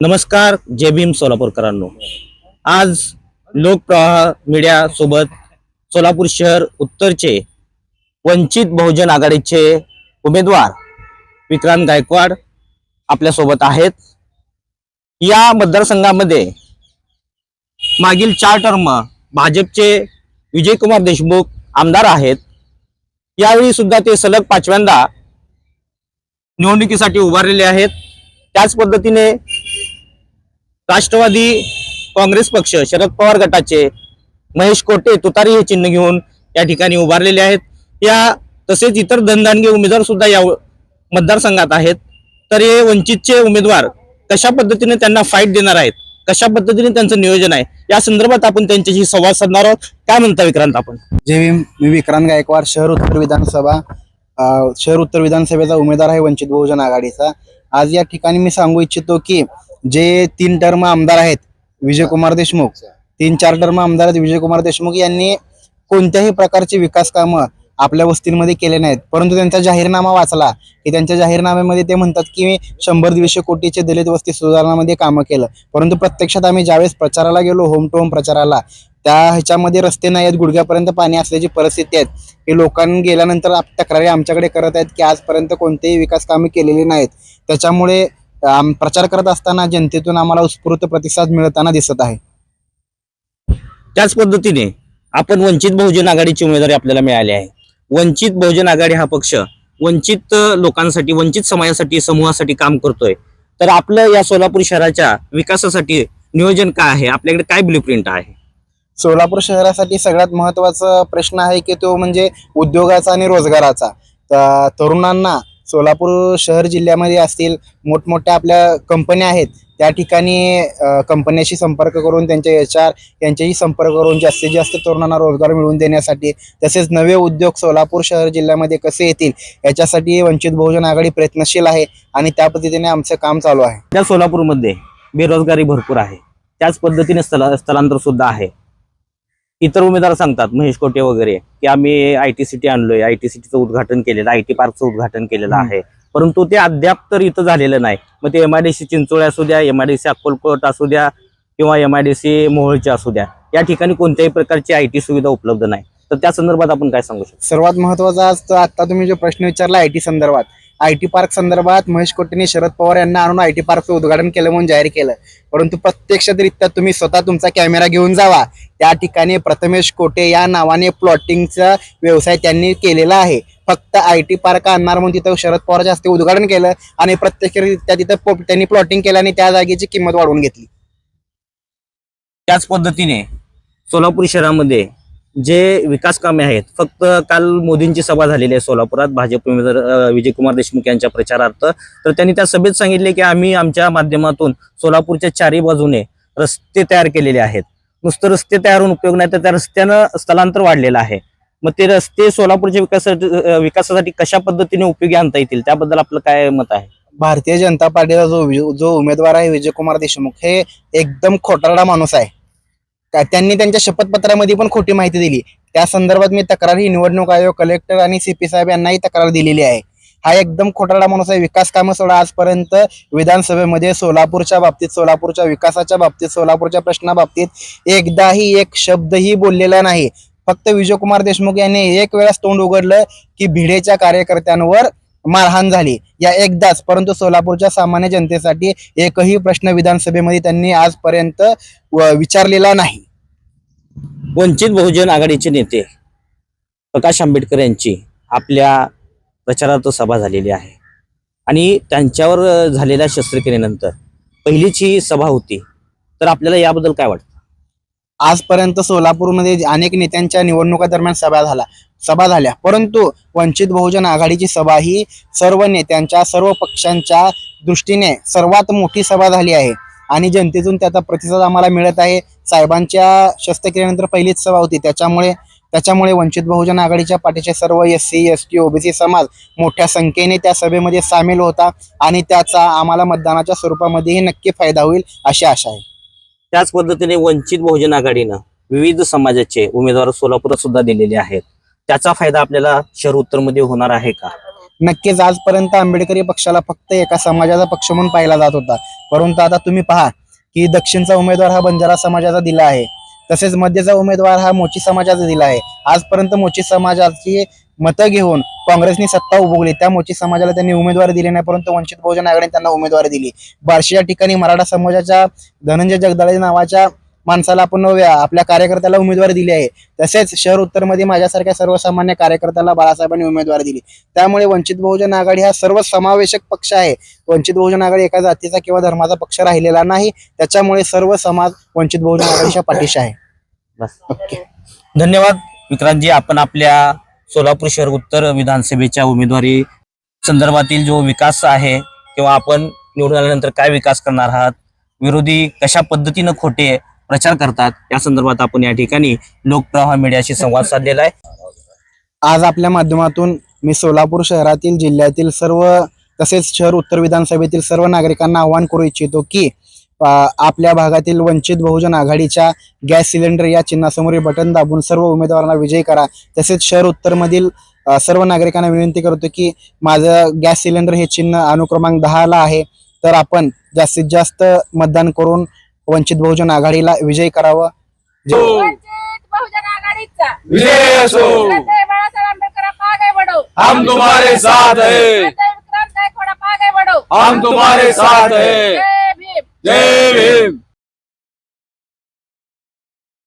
नमस्कार जय भीम सोलापूरकरांनो. आज लोकप्रवाह मीडिया सोबत सोलापूर शहर उत्तरचे वंचित बहुजन आघाडीचे उमेदवार विक्रांत गायकवाड आपल्यासोबत आहेत. या मतदारसंघामध्ये मागील चार टर्म भाजपचे विजयकुमार देशमुख आमदार आहेत. यावेळी सुद्धा ते सलग पाचव्यांदा निवडणुकीसाठी उभारलेले आहेत. त्याच पद्धतीने राष्ट्रवादी काँग्रेस पक्ष शरद पवार गटाचे महेश कोटे तुतारी हे चिन्ह घेऊन या ठिकाणी उभारलेले आहेत. या तसेच इतर धनदानगे उमेदवार सुद्धा या मतदारसंघात आहेत. तर हे वंचितचे उमेदवार कशा पद्धतीने त्यांना फाईट देणार आहेत? कशा पद्धतीने त्यांचं नियोजन आहे? या संदर्भात आपण त्यांच्याशी संवाद साधणार आहोत. काय म्हणता विक्रांत आपण? जे मी विक्रांत गायकवाड शहर उत्तर विधानसभा. शहर उत्तर विधानसभेचा उमेदवार आहे वंचित बहुजन आघाडीचा. आज या ठिकाणी मी सांगू इच्छितो की जे तीन टर्म आमदार आहेत विजयकुमार देशमुख. तीन चार टर्म आमदार आहेत विजयकुमार देशमुख यांनी कोणत्याही प्रकारची विकास कामं आपल्या वस्तींमध्ये केले नाहीत. परंतु त्यांचा जाहीरनामा वाचला की त्यांच्या जाहीरनाम्यामध्ये ते म्हणतात की मी शंभर दीडशे कोटीचे दलित वस्ती सुधारणामध्ये कामं केलं. परंतु प्रत्यक्षात आम्ही ज्यावेळेस प्रचाराला गेलो होम टू होम प्रचाराला त्या ह्याच्यामध्ये रस्ते नाही आहेत गुडघ्यापर्यंत पाणी असल्याची परिस्थिती आहेत. हे लोकांनी गेल्यानंतर तक्रारी आमच्याकडे करत आहेत की आजपर्यंत कोणतेही विकास कामे केलेली नाहीत. त्याच्यामुळे आम प्रचार करत असताना जनतेतून आम्हाला उत्स्फूर्त प्रतिसाद मिळताना दिसत आहे. त्याच पद्धतीने आपण वंचित बहुजन आघाडीची उमेदवारी आपल्याला मिळाली आहे. वंचित बहुजन आघाडी हा पक्ष वंचित लोकांसाठी वंचित समाजासाठी समूहासाठी काम करतोय. तर आपलं या सोलापूर शहराच्या विकासासाठी नियोजन काय आहे? आपल्याकडे काय ब्ल्यू प्रिंट आहे? सोलापूर शहरासाठी सगळ्यात महत्त्वाचा प्रश्न आहे की तो म्हणजे उद्योगाचा आणि रोजगाराचा. तर तरुणांना सोलापूर शहर जिल्ह्यामध्ये असतील मोठमोठ्या आपल्या कंपन्या आहेत त्या ठिकाणी कंपन्याशी संपर्क करून त्यांचे एच आर यांच्याशी संपर्क करून जास्तीत जास्त तरुणांना रोजगार मिळवून देण्यासाठी तसेच नवे उद्योग सोलापूर शहर जिल्ह्यामध्ये कसे येतील याच्यासाठी वंचित बहुजन आघाडी प्रयत्नशील आहे आणि त्या पद्धतीने आमचं काम चालू आहे. त्या सोलापूरमध्ये बेरोजगारी भरपूर आहे. त्याच पद्धतीने स्थला स्थलांतर सुद्धा आहे. इतर उमेदवार सांगतात महेश कोटे वगैरे की आम्ही आय टी सिटी आणलोय. आय टी सिटीचं उद्घाटन केलेलं आय टी पार्कचं उद्घाटन केलेलं. आहे. परंतु ते अद्याप तर इथं झालेलं नाही. मग ते M I D C Chincholi असू द्या M I D C Akkalkot असू द्या किंवा एम आय डी सी मोहोळचे असू द्या या ठिकाणी कोणत्याही प्रकारची आय टी सुविधा उपलब्ध नाही. तर त्या संदर्भात आपण काय सांगू शकतो? सर्वात महत्त्वाचा आज आता तुम्ही जो प्रश्न विचारला आय टी संदर्भात आय टी पार्क संदर्भात महेश कोटेने शरद पवार यांना आणून आय टी पार्कचं उद्घाटन केलं म्हणून जाहीर केलं. परंतु प्रत्यक्षरित्या तुम्ही स्वतः तुमचा कॅमेरा घेऊन जावा. त्या ठिकाणी प्रथमेश कोटे या नावाने प्लॉटिंगचा व्यवसाय त्यांनी केलेला आहे. फक्त आय टी पार्क आणणार म्हणून तिथं शरद पवारच्या हस्ते उद्घाटन केलं आणि प्रत्यक्षरित्या तिथं त्यांनी प्लॉटिंग केलं आणि त्या जागेची किंमत वाढवून घेतली. त्याच पद्धतीने सोलापूर शहरामध्ये जे विकास कामे आहेत फक्त काल मोदींची सभा झालेली आहे सोलापुरात भाजप उमेदवार विजयकुमार देशमुख यांच्या प्रचारार्थ. तर त्यांनी त्या सभेत सांगितले की आम्ही आमच्या माध्यमातून सोलापूरच्या चारही बाजूने रस्ते तयार केलेले आहेत. नुसतं रस्ते तयार होऊन उपयोग नाही तर त्या रस्त्यानं स्थलांतर वाढलेलं आहे. मग ते रस्ते सोलापूरच्या विकासासाठी विकासासाठी कशा पद्धतीने उपयोगी आणता येतील त्याबद्दल आपलं काय मत आहे? भारतीय जनता पार्टीचा जो जो उमेदवार आहे विजयकुमार देशमुख हे एकदम खोटारडा माणूस आहे. त्यांनी त्यांच्या शपथपत्रामध्ये पण खोटी माहिती दिली. त्या संदर्भात मी तक्रार ही निवडणूक आयोग कलेक्टर आणि सीपी साहेब यांनाही तक्रार दिलेली आहे. हा एकदम खोटाडा माणूस आहे. विकास कामं सोडा आजपर्यंत विधानसभेमध्ये सोलापूरच्या बाबतीत सोलापूरच्या विकासाच्या बाबतीत सोलापूरच्या प्रश्नाबाबतीत एकदाही एक शब्दही बोललेला नाही. फक्त विजयकुमार देशमुख यांनी एक वेळास तोंड उघडलं की भिडेच्या कार्यकर्त्यांवर मारहाण झाली. या एकदाच परंतु सोलापूरच्या सामान्य जनतेसाठी एकही प्रश्न विधानसभेमध्ये त्यांनी आजपर्यंत व- विचारलेला नाही. वंचित बहुजन आघाडीचे नेते प्रकाश आंबेडकर यांची आपल्या प्रचारार्थ सभा झालेली आहे. आणि त्यांच्यावर झालेल्या शस्त्रक्रियेनंतर पहिलीच ही सभा होती. तर आपल्याला याबद्दल काय वाटतं? आजपर्यंत सोलापूरमध्ये अनेक नेत्यांच्या निवडणुका दरम्यान सभा झाला सभा झाल्या. परंतु वंचित बहुजन आघाडीची सभा ही सर्व नेत्यांच्या सर्व पक्षांच्या दृष्टीने सर्वात मोठी सभा झाली आहे. आणि जनतेतून त्याचा प्रतिसाद आम्हाला मिळत आहे. साहेबांच्या शस्त्रक्रियेनंतर पहिलीच सभा होती. त्याच्यामुळे त्याच्यामुळे वंचित बहुजन आघाडीच्या पाठीचे सर्व S C S T OBC समाज मोठ्या संख्येने त्या सभेमध्ये सामील होता. आणि त्याचा आम्हाला मतदानाच्या स्वरूपामध्येही नक्की फायदा होईल अशी आशा आहे. त्याच पद्धतीने वंचित बहुजन आघाडीनं विविध समाजाचे उमेदवार सोलापुरात सुद्धा दिलेले आहेत. त्याचा फायदा आपल्याला शहर उत्तरमध्ये होणार आहे का? नक्कीच आजपर्यंत आंबेडकरी पक्षाला फक्त एका समाजाचा पक्ष म्हणून पाहिला जात होता. परंतु आता तुम्ही पहा की दक्षिणचा उमेदवार हा बंजारा समाजाचा दिला आहे. तसेच मध्यचा उमेदवार हा मोची समाजाचा दिला आहे. आजपर्यंत मोची समाजाची मतं घेऊन काँग्रेसनी सत्ता उभवली त्या मोची समाजाला त्यांनी उमेदवारी दिली नाही परंतु वंचित बहुजन आघाडीने त्यांना उमेदवारी दिली. बार्शी या ठिकाणी मराठा समाजाच्या धनंजय जगदाळे नावाच्या माणसाला आपण आपल्या कार्यकर्त्याला उमेदवारी दिली आहे. तसेच शहर उत्तरमध्ये माझ्यासारख्या सर्वसामान्य कार्यकर्त्याला बाळासाहेबांनी उमेदवारी दिली. त्यामुळे वंचित बहुजन आघाडी हा सर्व समावेशक पक्ष आहे. वंचित बहुजन आघाडी एका जातीचा किंवा धर्माचा पक्ष राहिलेला नाही. त्याच्यामुळे सर्व समाज वंचित बहुजन आघाडीच्या पाठीशी आहे. ओके. धन्यवाद. विक्रांतजी आपण आपल्या सोलापूर शहर उत्तर विधानसभेच्या उमेदवारी संदर्भातील जो विकास आहे किंवा आपण निवडून आल्यानंतर काय विकास करणार आहात विरोधी कशा पद्धतीनं खोटे प्रचार करतात या संदर्भात आपण या ठिकाणी लोकप्रवाह मीडियाशी संवाद साधलेला आहे. आज आपल्या माध्यमातून मी सोलापूर शहरातील जिल्ह्यातील सर्व तसेच शहर उत्तर विधानसभेतील सर्व नागरिकांना आवाहन करू इच्छितो की आपल्या भागातील वंचित बहुजन आघाडीच्या गॅस सिलेंडर या चिन्हासमोरील बटन दाबून सर्व उमेदवारांना विजयी करा. तसेच शहर उत्तरमधील अ, सर्व नागरिकांना विनंती करतो की माझं गॅस सिलेंडर हे चिन्ह अनुक्रमांक दहाला आहे. तर आपण जास्तीत जास्त मतदान करून वंचित बहुजन आघाडीला विजयी करावं. जय- वंचित बहुजन आघाडीचा. विजय बढ़ो हम तुम्हारे साथ हैं. हम तुम्हारे साथ हैं. जय भीम जय भीम